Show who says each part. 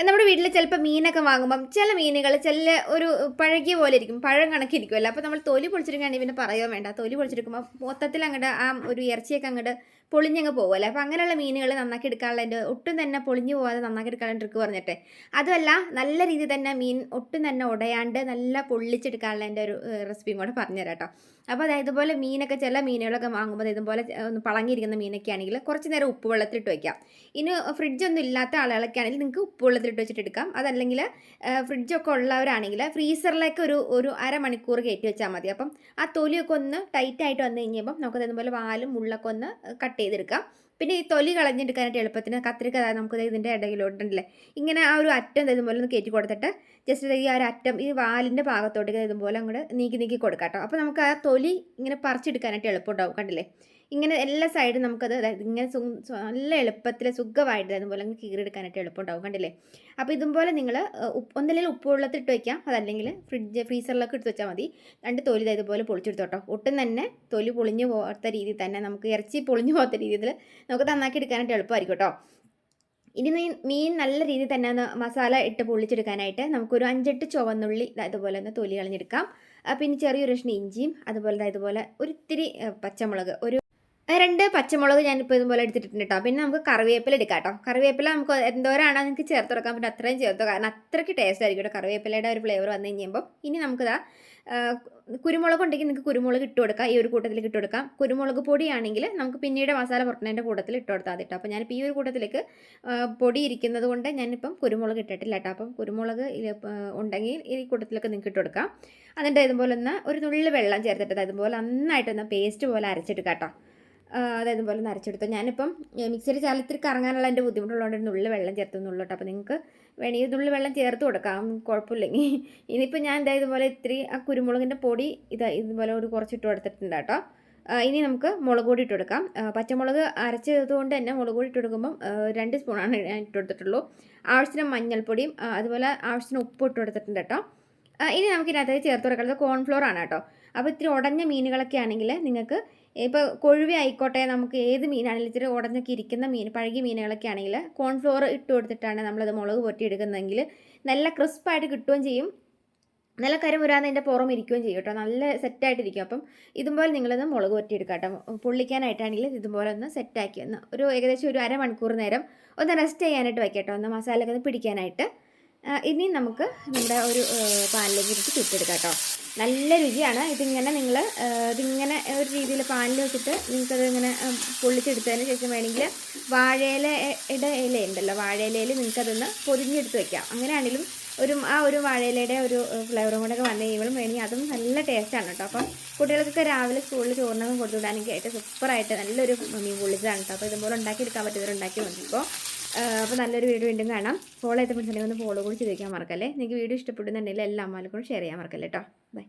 Speaker 1: നമ്മുടെ വീട്ടിൽ ചിലപ്പോൾ മീനൊക്കെ വാങ്ങുമ്പം ചില മീനുകൾ ചില ഒരു പഴകിയ പോലെ ഇരിക്കും പഴം കണക്കിരിക്കുമല്ലോ അപ്പോൾ നമ്മൾ തൊലി പൊളിച്ചെടുക്കുകയാണെങ്കിൽ പിന്നെ പറയുകയോ വേണ്ട. തൊലി പൊളിച്ചെടുക്കുമ്പോൾ മൊത്തത്തിൽ അങ്ങോട്ട് ആ ഒരു ഇറച്ചിയൊക്കെ അങ്ങോട്ട് പൊളിഞ്ഞങ്ങ് പോകുമല്ലോ അപ്പോൾ അങ്ങനെയുള്ള മീനുകൾ നന്നാക്കി എടുക്കാനുള്ളതിന്റെ ഒട്ടും തന്നെ പൊളിഞ്ഞു പോകാതെ നന്നാക്കി എടുക്കാനുള്ള ട്രിക്ക് പറഞ്ഞിട്ടെ. അതുമല്ല നല്ല രീതിയിൽ തന്നെ മീൻ ഒട്ടും തന്നെ ഉടയാണ്ട് നല്ല പൊള്ളിച്ചെടുക്കാനുള്ളതിന്റെ ഒരു റെസിപ്പിയും കൂടെ പറഞ്ഞുതരാം കേട്ടോ അപ്പോൾ അതായത് ഇതുപോലെ മീനൊക്കെ ചില മീനുകളൊക്കെ വാങ്ങുമ്പോൾ ഇതുപോലെ ഒന്ന് പളങ്ങിയിരിക്കുന്ന മീനൊക്കെ ആണെങ്കിൽ കുറച്ച് നേരം ഉപ്പ് വെള്ളത്തിലിട്ട് വയ്ക്കാം ഇനി ഫ്രിഡ്ജൊന്നും ഇല്ലാത്ത ആളുകളൊക്കെ ആണെങ്കിൽ നിങ്ങൾക്ക് ഉപ്പ് വെള്ളത്തിലിട്ട് വെച്ചിട്ട് എടുക്കാം. അതല്ലെങ്കിൽ ഫ്രിഡ്ജൊക്കെ ഉള്ളവരാണെങ്കിൽ ഫ്രീസറിലേക്ക് ഒരു ഒരു അരമണിക്കൂർ കയറ്റി വെച്ചാൽ മതി. അപ്പം ആ തൊലിയൊക്കെ ഒന്ന് ടൈറ്റായിട്ട് വന്നു കഴിഞ്ഞപ്പം നമുക്ക് ഇതുപോലെ വാലും മുള്ളൊക്കെ ഒന്ന് കട്ട് ചെയ്തെടുക്കാം. പിന്നെ ഈ തൊലി കളഞ്ഞെടുക്കാനായിട്ട് എളുപ്പത്തിന് കത്തിരിക്ക നമുക്ക് ഇതിന്റെ ഇടയിലോട്ടുണ്ടല്ലേ? ഇങ്ങനെ ആ ഒരു അറ്റം ഇതുപോലെ ഒന്ന് കയറ്റി കൊടുത്തിട്ട് ജസ്റ്റ് ഈ ആ ഒരു അറ്റം ഈ വാലിന്റെ ഭാഗത്തോട്ടേക്ക് ഇതുപോലെ അങ്ങോട്ട് നീക്കി നീക്കി കൊടുക്കാം കേട്ടോ. അപ്പോൾ നമുക്ക് ആ തൊലി ഇങ്ങനെ പറിച്ചെടുക്കാനായിട്ട് എളുപ്പമുണ്ടാവും കണ്ടില്ലേ? ഇങ്ങനെ എല്ലാ സൈഡും നമുക്കത് അതായത് ഇങ്ങനെ നല്ല എളുപ്പത്തിൽ സുഖമായിട്ട് അതുപോലെ അങ്ങ് കീറിയെടുക്കാനായിട്ട് എളുപ്പമുണ്ടാവും കണ്ടില്ലേ? അപ്പോൾ ഇതുപോലെ നിങ്ങൾ ഒന്നല്ലെങ്കിൽ ഉപ്പ് വെള്ളത്തിൽ ഇട്ട് വയ്ക്കാം അതല്ലെങ്കിൽ ഫ്രിഡ്ജ് ഫ്രീസറിലൊക്കെ എടുത്ത് വെച്ചാൽ മതി. രണ്ട് തൊലി ഇതുപോലെ പൊളിച്ചെടുത്തോട്ടോ. ഒട്ടും തന്നെ തൊലി പൊളിഞ്ഞു പോകാത്ത രീതിയിൽ തന്നെ നമുക്ക് ഇറച്ചി പൊളിഞ്ഞു പോകാത്ത രീതിയിൽ നമുക്ക് നന്നാക്കി എടുക്കാനായിട്ട് എളുപ്പമായിരിക്കും കേട്ടോ ഇനി മീൻ നല്ല രീതിയിൽ തന്നെ മസാല ഇട്ട് പൊള്ളിച്ചെടുക്കാനായിട്ട് നമുക്കൊരു അഞ്ചെട്ട് ചുവന്നുള്ളി അതുപോലെ തന്നെ തൊലി കളഞ്ഞെടുക്കാം. പിന്നെ ചെറിയൊരു കഷ്ണം ഇഞ്ചിയും അതുപോലെ ഇതുപോലെ ഒരിത്തിരി പച്ചമുളക് ഒരു രണ്ട് പച്ചമുളക് ഞാനിപ്പോൾ ഇതുപോലെ എടുത്തിട്ടുണ്ട് കേട്ടോ പിന്നെ നമുക്ക് കറിവേപ്പില എടുക്കാം കേട്ടോ കറിവേപ്പില നമുക്ക് എന്തോരാണ് നിങ്ങൾക്ക് ചേർത്ത് കൊടുക്കാൻ പറ്റും. അത്രയും ചേർത്തോ കാരണം അത്രയ്ക്ക് ടേസ്റ്റ് ആയിരിക്കും കേട്ടോ കറിവേപ്പിലയുടെ ഒരു ഫ്ലേവർ വന്നു കഴിയുമ്പോൾ ഇനി നമുക്കിതാ കുരുമുളക് ഉണ്ടെങ്കിൽ നിങ്ങൾക്ക് കുരുമുളക് ഇട്ട് കൊടുക്കാം. ഈ ഒരു കൂട്ടത്തിൽ ഇട്ട് കൊടുക്കാം. കുരുമുളക് പൊടിയാണെങ്കിൽ നമുക്ക് പിന്നീട് മസാല പുറത്തുന്നതിന്റെ കൂട്ടത്തിൽ ഇട്ട് കൊടുത്താൽ മതി അപ്പോൾ ഞാനിപ്പോൾ ഈ ഒരു കൂട്ടത്തിലേക്ക് പൊടി ഇരിക്കുന്നത് കൊണ്ട് ഞാനിപ്പം കുരുമുളക് ഇട്ടിട്ടില്ല കേട്ടോ അപ്പം കുരുമുളക് ഉണ്ടെങ്കിൽ ഈ കൂട്ടത്തിലൊക്കെ നിങ്ങൾക്ക് ഇട്ട് കൊടുക്കാം. എന്നിട്ട് ഇതുപോലെ ഒന്ന് ഒരു നുള്ളി വെള്ളം ചേർത്തിട്ട് അതുപോലെ നന്നായിട്ടൊന്ന് പേസ്റ്റ് പോലെ അരച്ചിട്ട് കേട്ടോ. അതായത് പോലെ നരച്ചെടുത്തു. ഞാനിപ്പം മിക്സിയുടെ ചാലത്തിൽ കറങ്ങാനുള്ള എന്റെ ബുദ്ധിമുട്ടുള്ളതുകൊണ്ട് ഒരു നുള്ളു വെള്ളം ചേർത്തുന്നുള്ളൂ കേട്ടോ അപ്പോൾ നിങ്ങൾക്ക് വേണമെങ്കിൽ നുള്ളു വെള്ളം ചേർത്ത് കൊടുക്കാം. കുഴപ്പമില്ലെങ്കിൽ. ഇനിയിപ്പോൾ ഞാൻ എന്താ ഇതുപോലെ ഇത്തിരി ആ കുരുമുളകിന്റെ പൊടി ഇത് ഇതുപോലെ ഒരു കുറച്ചിട്ട് കൊടുത്തിട്ടുണ്ട് കേട്ടോ. ഇനി നമുക്ക് മുളക് പൊടി ഇട്ട് കൊടുക്കാം. പച്ചമുളക് അരച്ചതുകൊണ്ട് തന്നെ മുളക് പൊടി ഇട്ട് കൊടുക്കുമ്പം രണ്ട് സ്പൂണാണ് ഞാൻ ഇട്ട് കൊടുത്തിട്ടുള്ളൂ. ആവശ്യത്തിന് മഞ്ഞൾപ്പൊടിയും അതുപോലെ ആവശ്യത്തിന് ഉപ്പ് ഇട്ട് കൊടുത്തിട്ടുണ്ട് കേട്ടോ. ഇനി നമുക്ക് ഇതിനകത്ത് ചേർത്ത് കൊടുക്കുന്നത് കോൺഫ്ലോർ ആണ് കേട്ടോ. അപ്പോൾ ഇത്തിരി ഉടഞ്ഞ മീനുകളൊക്കെ ആണെങ്കിൽ നിങ്ങൾക്ക് ഇപ്പോൾ കൊഴുവി ആയിക്കോട്ടെ നമുക്ക് ഏത് മീനാണെങ്കിലും ഇത്തിരി ഉടഞ്ഞൊക്കെ ഇരിക്കുന്ന മീൻ പഴകിയ മീനുകളൊക്കെ ആണെങ്കിൽ കോൺഫ്ലോർ ഇട്ട് കൊടുത്തിട്ടാണ് നമ്മളത് മുളക് പൊട്ടി എടുക്കുന്നതെങ്കിൽ നല്ല ക്രിസ്പായിട്ട് കിട്ടുകയും ചെയ്യും. നല്ല കരം വരാതെ അതിന്റെ പുറം ഇരിക്കുകയും ചെയ്യും കേട്ടോ. നല്ല സെറ്റായിട്ടിരിക്കും അപ്പം ഇതുപോലെ നിങ്ങളൊന്ന് മുളക് പൊട്ടി എടുക്കാം കേട്ടോ പൊള്ളിക്കാനായിട്ടാണെങ്കിൽ ഇതുപോലെ ഒന്ന് സെറ്റാക്കി ഒന്ന് ഒരു ഏകദേശം ഒരു അരമണിക്കൂർ നേരം ഒന്ന് റെസ്റ്റ് ചെയ്യാനായിട്ട് വയ്ക്കാം കേട്ടോ. ഒന്ന് മസാലയൊക്കെ ഒന്ന് പിടിക്കാനായിട്ട്. ഇനി നമുക്ക് നമ്മുടെ ഒരു പാനിലേക്ക് ഇട്ട് ചുട്ടെടുക്കാം കേട്ടോ. നല്ല രുചിയാണ്. ഇതിങ്ങനെ നിങ്ങൾ ഇതിങ്ങനെ ഒരു രീതിയിൽ പാനിൽ വെച്ചിട്ട് നിങ്ങൾക്കത് ഇങ്ങനെ പൊള്ളിച്ചെടുത്തതിന് ശേഷം വേണമെങ്കിൽ വാഴയിലയുടെ ഇല ഉണ്ടല്ലോ വാഴയിലയിൽ നിങ്ങൾക്കതൊന്ന് പൊതിഞ്ഞെടുത്ത് വെക്കാം. അങ്ങനെയാണെങ്കിലും ഒരു ആ ഒരു വാഴയിലയുടെ ഒരു ഫ്ലേവറും കൂടെ വന്നു കഴിയുമ്പോഴും വേണമെങ്കിൽ അതും നല്ല ടേസ്റ്റാണ് കേട്ടോ. അപ്പം കുട്ടികൾക്കൊക്കെ രാവിലെ സ്കൂളിൽ ചോറിനൊക്കെ കൊടുത്തു വിടാനൊക്കെ ആയിട്ട് സൂപ്പറായിട്ട് നല്ലൊരു മീൻ പൊള്ളിച്ചതാണ് കേട്ടോ. അപ്പോൾ ഇതുപോലെ ഉണ്ടാക്കിയെടുക്കാൻ പറ്റുന്നവർ ഉണ്ടാക്കി നോക്കിക്കോ. അപ്പോൾ നല്ലൊരു വീഡിയോ വീണ്ടും കാണാം. ഫോളോ ചെയ്ത് പിടിച്ചിട്ടുണ്ടെങ്കിൽ ഒന്ന് ഫോളോ കൂടി ചെയ്ത് വയ്ക്കാൻ മറക്കല്ലേ. നിങ്ങൾക്ക് വീഡിയോ ഇഷ്ടപ്പെടുന്നുണ്ടെങ്കിൽ എല്ലാ അമ്മമാർക്കും ഷെയർ ചെയ്യാൻ മറക്കല്ലേ കേട്ടോ ബൈ